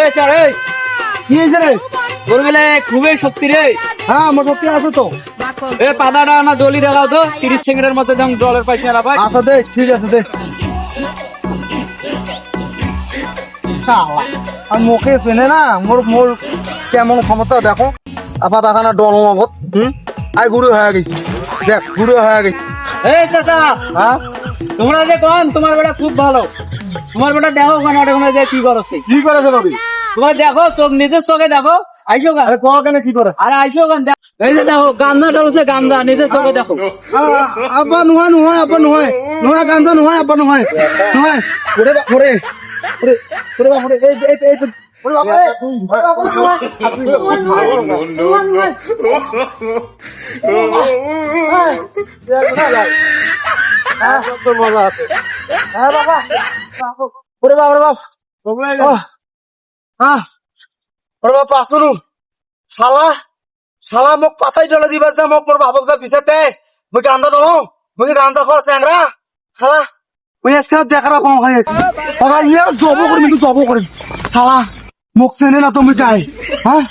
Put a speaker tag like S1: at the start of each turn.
S1: এই স্যার এই।
S2: কি হয়েছে রে?
S1: তোর বেলে খুবই শক্তি রে।
S2: হ্যাঁ আমার সত্যি আছে তো।
S1: এ পাদাটা না দলি দেখাও তো তিরিশ সেকেন্ডের মধ্যে যেমন জলের পয়সা না পাই
S2: আচ্ছা দেশ ঠিক আছে দেশ। আর মুখে চেনে না মোর মোর কেমন ক্ষমতা দেখো। আপা দেখা না ডল মগত হুম? আই গুরু হয়ে গেছি। দেখ গুরু হয়ে গেছি।
S1: এই চাচা
S2: হ্যাঁ?
S1: তোমরা যে কন তোমার বেটা খুব ভালো। তোমার বেটা দেখো ওখানে ওখানে যে কি করছে
S2: কি করে দেবো
S1: তোমার দেখো চোখ নিজের চোখে দেখো আইসো গান
S2: আরে কল কেন কি করে
S1: আরে আইসো গান দেখো এই যে দেখো গান্দা ডলছে গান্দা নিজের চোখে দেখো
S2: আব্বা নহয় নহয় আব্বা নহয় নহয় গাঞ্জা নহয় আব্বা নহয় নহয় ওরে বা- ওরে ওরে ওরে বাপ ওরে এই এই এই ওরে বাপ রে বাপ। হ্যাঁ, মজা আছে। হ্যাঁ, বাবা। ওরে বাপ, ওরে বাপ। ওরে বাপ, পাঁচ শালা শালা মোক পাছাই জলে দিবাস দে মোক মোর বাবক যা বিচার দে মুই গান্দা নহো মুই গাঞ্জা খাওয়া চ্যাংরা শালা মুই আজকে দেখার কম হয়ে গেছি জব করিম জব করিম শালা মোক চেনে না তুমি গাই হ্যাঁ